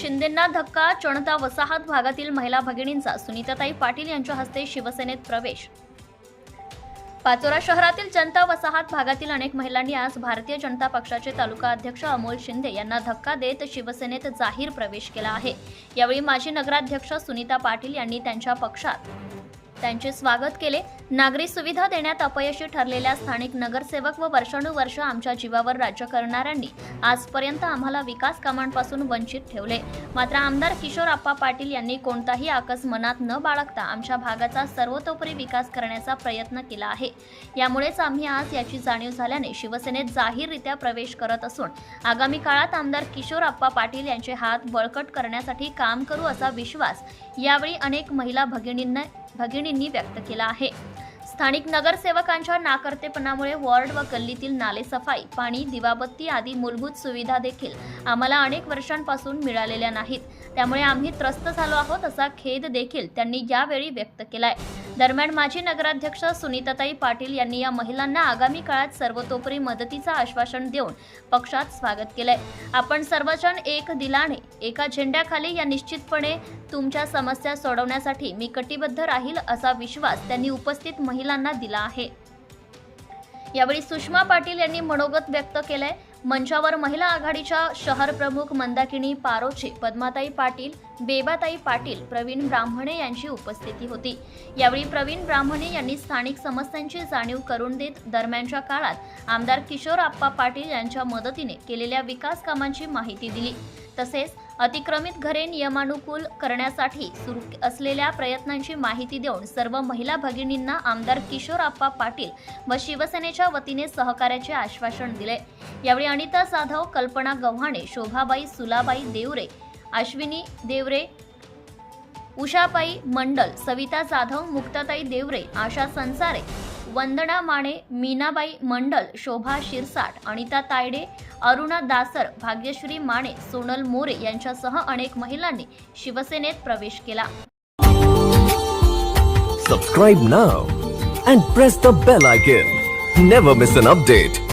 शिंदेंना धक्का चणता वसाहत भागातील महिला भगिनींचा सुनीताताई पाटील यांच्या हस्ते शिवसेनेत प्रवेश. पाचोरा शहरातील जनता वसाहत भागातील अनेक महिलांनी आज भारतीय जनता पक्षाचे तालुका अध्यक्ष अमोल शिंदे यांना धक्का देत शिवसेनेत जाहीर प्रवेश केला आहे. यावेळी माजी नगराध्यक्ष सुनीता पाटील यांनी त्यांच्या पक्षात त्यांचे स्वागत केले. नागरी सुविधा देण्यात अपयशी ठरलेल्या स्थानिक नगरसेवक व वर्षानुवर्ष आमच्या जीवावर राज्य करणाऱ्यांनी आजपर्यंत आम्हाला विकास कामांपासून वंचित ठेवले. मात्र आमदार किशोर आप्पा पाटील यांनी कोणताही आकस मनात न बाळगता आमच्या भागाचा सर्वतोपरी विकास करण्याचा प्रयत्न केला आहे. यामुळेच आम्ही आज याची जाणीव झाल्याने शिवसेनेत जाहीररित्या प्रवेश करत असून आगामी काळात आमदार किशोर आप्पा पाटील यांचे हात बळकट करण्यासाठी काम करू असा विश्वास यावेळी अनेक महिला भगिनींना भगिनींनी व्यक्त केला आहे. स्थानिक नगरसेवकांच्या नाकर्तेपणामुळे वॉर्ड व गल्लीतील नाले सफाई पाणी दिवाबत्ती आदी मूलभूत सुविधा देखील आम्हाला अनेक वर्षांपासून मिळालेल्या नाहीत. त्यामुळे आम्ही त्रस्त झालो आहोत असा खेद देखील त्यांनी यावेळी व्यक्त केलाय. दरम्यान माजी नगराध्यक्ष सुनीताताई पाटील यांनी या महिलांना आगामी काळात सर्वतोपरी मदतीचं आश्वासन देऊन पक्षात स्वागत केलंय. आपण सर्वजण एक दिलाने एका झेंड्याखाली या निश्चितपणे तुमच्या समस्या सोडवण्यासाठी मी कटिबद्ध राहील असा विश्वास त्यांनी उपस्थित महिलांना दिला आहे. यावेळी सुषमा पाटील यांनी मनोगत व्यक्त केलंय. मंचावर महिला आघाडीच्या शहर प्रमुख मंदाकिनी पारोचे पद्माताई पाटील बेबाताई पाटील प्रवीण ब्राह्मणे यांची उपस्थिती होती. यावेळी प्रवीण ब्राह्मणे यांनी स्थानिक समस्यांची जाणीव करून देत दरम्यानच्या काळात आमदार किशोर आप्पा पाटील यांच्या मदतीने केलेल्या विकास कामांची माहिती दिली. तसेच अतिक्रमित घरे नियमानुकूल करण्यासाठी सुरू असलेल्या प्रयत्नांची माहिती देऊन सर्व महिला भगिनींना आमदार किशोर आप्पा पाटील व शिवसेनेच्या वतीने सहकार्याचे आश्वासन दिले. यावेळी अनिता जाधव कल्पना गव्हाणे शोभाबाई सुलाबाई देवरे अश्विनी देवरे उषाबाई मंडल सविता जाधव मुक्ताताई देवरे आशा संसारे वंदना माने मीनाबाई मंडल शोभा शिरसाट अनिता तायडे अरुणा दासर भाग्यश्री माने सोनल मोरे यांच्यासह अनेक महिलांनी शिवसेनेत प्रवेश केला. Subscribe now and press the bell icon never miss an update